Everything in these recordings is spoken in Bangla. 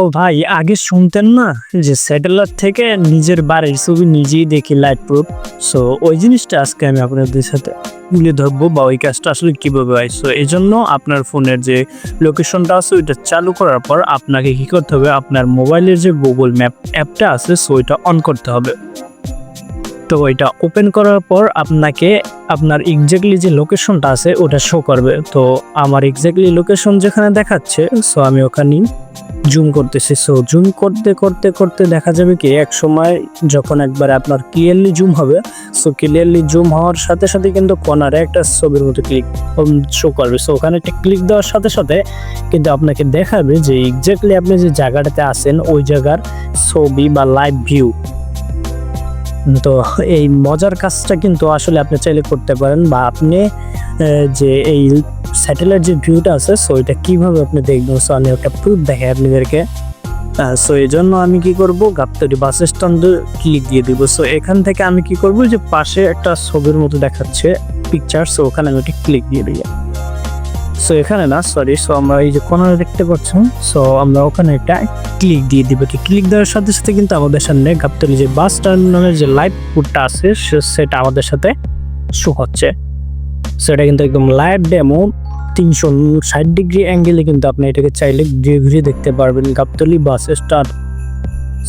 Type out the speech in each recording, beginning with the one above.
ও ভাই, আগে শুনতেন না যে স্যাটেলাইট থেকে নিজের বাড়ির ছবি নিজেই দেখি লাইট প্রুফ সো ওই জিনিসটা আজকে আমি আপনাদের সাথে তুলে ধরবো বা ওই কাজটা আসলে কীভাবে হয়? সো এই জন্য আপনার ফোনের যে লোকেশনটা আছে, ওইটা চালু করার পর আপনাকে কি করতে হবে? আপনার মোবাইলের যে গুগল ম্যাপ অ্যাপটা আছে সো ওইটা অন করতে হবে। তো এটা ওপেন করার পর আপনাকে আপনার এক্স্যাক্টলি যে লোকেশনটা আছে, ওটা শো করবে। তো আমার এক্স্যাক্টলি লোকেশন যেখানে দেখাচ্ছে সো আমি ওখানেই জুম করতেছি। সো জুম করতে করতে করতে দেখা যাবে কি, এক সময় যখন একবার আপনার ক্লিয়ারলি জুম হবে সো ক্লিয়ারলি জুম হওয়ার সাথে সাথে কিন্তু কর্নারে একটা ছবির মতো ক্লিক শো করবে। সো ওখানে একটা ক্লিক দেওয়ার সাথে সাথে কিন্তু আপনাকে দেখাবে যে এক্স্যাক্টলি আপনি যে জায়গাটাতে আছেন, ওই জায়গার ছবি বা লাইভ ভিউ তো এই মজার কাজটা কিন্তু আসলে আপনি চাইলে করতে পারেন বা আপনি যে এই স্যাটেলাইট যে ভিউটা আছে সো এটা কীভাবে আপনি দেখবেন? সো আমি একটা প্রুফ দেখাই আপনাদেরকে। সো এই জন্য আমি কি করব? গাবতলি বাস স্ট্যান্ডে ক্লিক দিয়ে দিব। সো এখান থেকে আমি কি করব? যে পাশে একটা ছবির মতো দেখাচ্ছে পিকচার সো ওখানে আমি একটা ক্লিক দিয়ে দিই সো এখানে না সরি সো আমরা এই যে কোনারে দেখতে পাচ্ছেন সো আমরা ওখানে একটা ক্লিক দিয়ে দিব। কি ক্লিক দেওয়ার সাথে সাথে কিন্তু আমাদের সামনে গাবতলি যে বাস টার্মিনালের যে লাইভ ফুডটা আছে সেটা আমাদের সাথে শো হচ্ছে। সেটা কিন্তু একদম লাইভ ডেমো তিনশো ষাট ডিগ্রি অ্যাঙ্গেলে কিন্তু আপনি এটাকে চাইলে ঘুরিয়ে ঘুরিয়ে দেখতে পারবেন। গাবতলি বাস স্টার্ট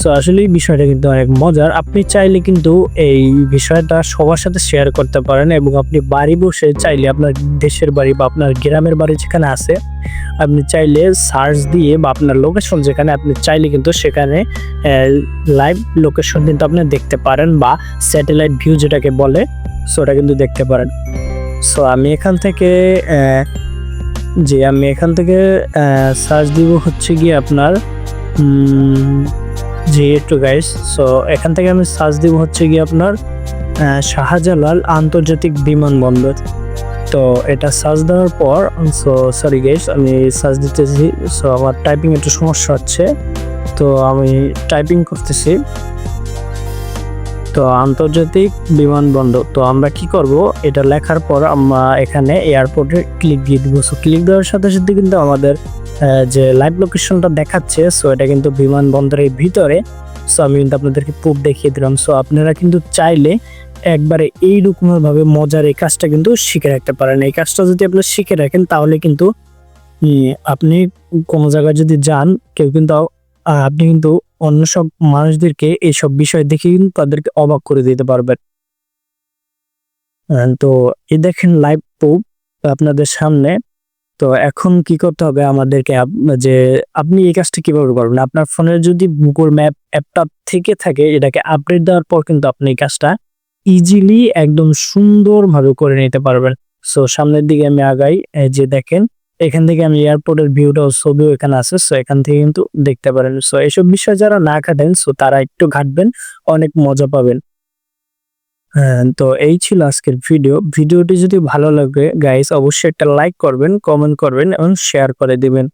সো আসলে এই বিষয়টা কিন্তু অনেক মজার। আপনি চাইলে কিন্তু এই বিষয়টা সবার সাথে শেয়ার করতে পারেন এবং আপনি বাড়ি বসে চাইলে আপনার দেশের বাড়ি বা আপনার গ্রামের বাড়ি যেখানে আছে, আপনি চাইলে সার্চ দিয়ে বা আপনার লোকেশন যেখানে আপনি চাইলে কিন্তু সেখানে লাইভ লোকেশন কিন্তু আপনি দেখতে পারেন বা স্যাটেলাইট ভিউ যেটাকে বলে সো ওটা কিন্তু দেখতে পারেন। সো আমি এখান থেকে যে আমি এখান থেকে সার্চ দিব হচ্ছে গিয়ে আপনার যে একটু গাইস সো এখান থেকে আমি সার্চ দিব হচ্ছে গিয়ে আপনার শাহজালাল আন্তর্জাতিক বিমানবন্দর। তো এটা সার্চ দেওয়ার পর সো সরি গাইস আমি সার্চ দিতেছি সো আমার টাইপিং একটু সমস্যা হচ্ছে। তো আমি টাইপিং করতেছি। তো আন্তর্জাতিক বিমানবন্দর, তো আমরা কি করব? এটা লেখার পর আমরা এখানে এয়ারপোর্টে ক্লিক দিয়ে দিব। সো ক্লিক দেওয়ার সাথে সাথে কিন্তু আমাদের যে লাইভ লোকেশনটা দেখাচ্ছে সো এটা কিন্তু বিমানবন্দরের ভিতরে। সো আমি কিন্তু আপনাদেরকে প্রুফ দেখিয়ে দিলাম। সো আপনারা কিন্তু চাইলে একবারে এইরকম ভাবে মজার এই কাজটা কিন্তু শিখে রাখতে পারেন। এই কাজটা যদি আপনি শিখে রাখেন, তাহলে কিন্তু আপনি কোনো জায়গায় যদি যান, কেউ কিন্তু আপনি কিন্তু অন্য সব মানুষদেরকে এইসব বিষয় দেখে কিন্তু তাদেরকে অবাক করে দিতে পারবেন। তো এই দেখেন লাইভ প্রুফ আপনাদের সামনে। তো এখন কি করতে হবে আমাদেরকে যে আপনি এই কাজটা কীভাবে করবেন? আপনার ফোনের যদি গুগল ম্যাপ অ্যাপটা থেকে থাকে, এটাকে আপডেট দেওয়ার পর কিন্তু আপনি এই কাজটা ইজিলি একদম সুন্দরভাবে করে নিতে পারবেন। সো সামনের দিকে আমি আগাই যে দেখেন, এখান থেকে আমি এয়ারপোর্টের ভিউটাও ছবিও এখানে আছে সো এখান থেকে কিন্তু দেখতে পারেন। সো এইসব বিষয় যারা না ঘাটেন সো তারা একটু ঘাটবেন, অনেক মজা পাবেন। তো এই ছিল আজকের ভিডিও ভিডিওটি যদি ভালো লাগে গাইস অবশ্যই একটা লাইক করবেন কমেন্ট করবেন, এবং শেয়ার করে দিবেন।